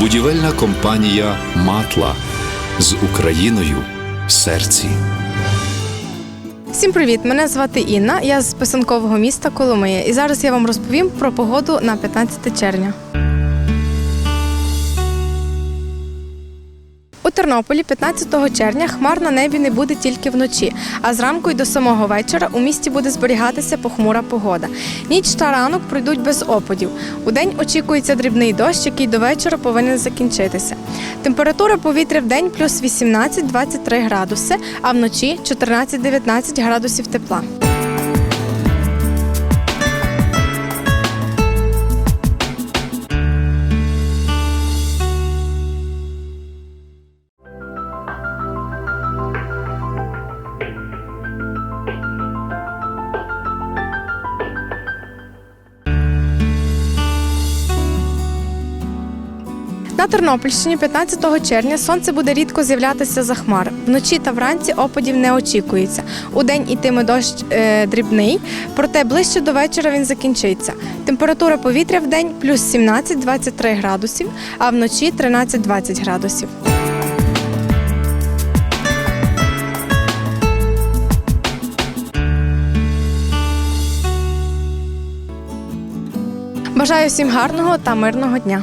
Будівельна компанія Матла з Україною в серці. Всім привіт! Мене звати Інна. Я з писанкового міста Коломия. І зараз я вам розповім про погоду на 15 червня. У Тернополі 15 червня хмар на небі не буде тільки вночі, а зранку й до самого вечора у місті буде зберігатися похмура погода. Ніч та ранок пройдуть без опадів. У день очікується дрібний дощ, який до вечора повинен закінчитися. Температура повітря в день плюс 18-23 градуси, а вночі 14-19 градусів тепла. На Тернопільщині 15 червня сонце буде рідко з'являтися за хмар. Вночі та вранці опадів не очікується. У день ітиме дощ е, дрібний, проте ближче до вечора він закінчиться. Температура повітря в день плюс 17-23 градусів, а вночі 13-20 градусів. Бажаю всім гарного та мирного дня.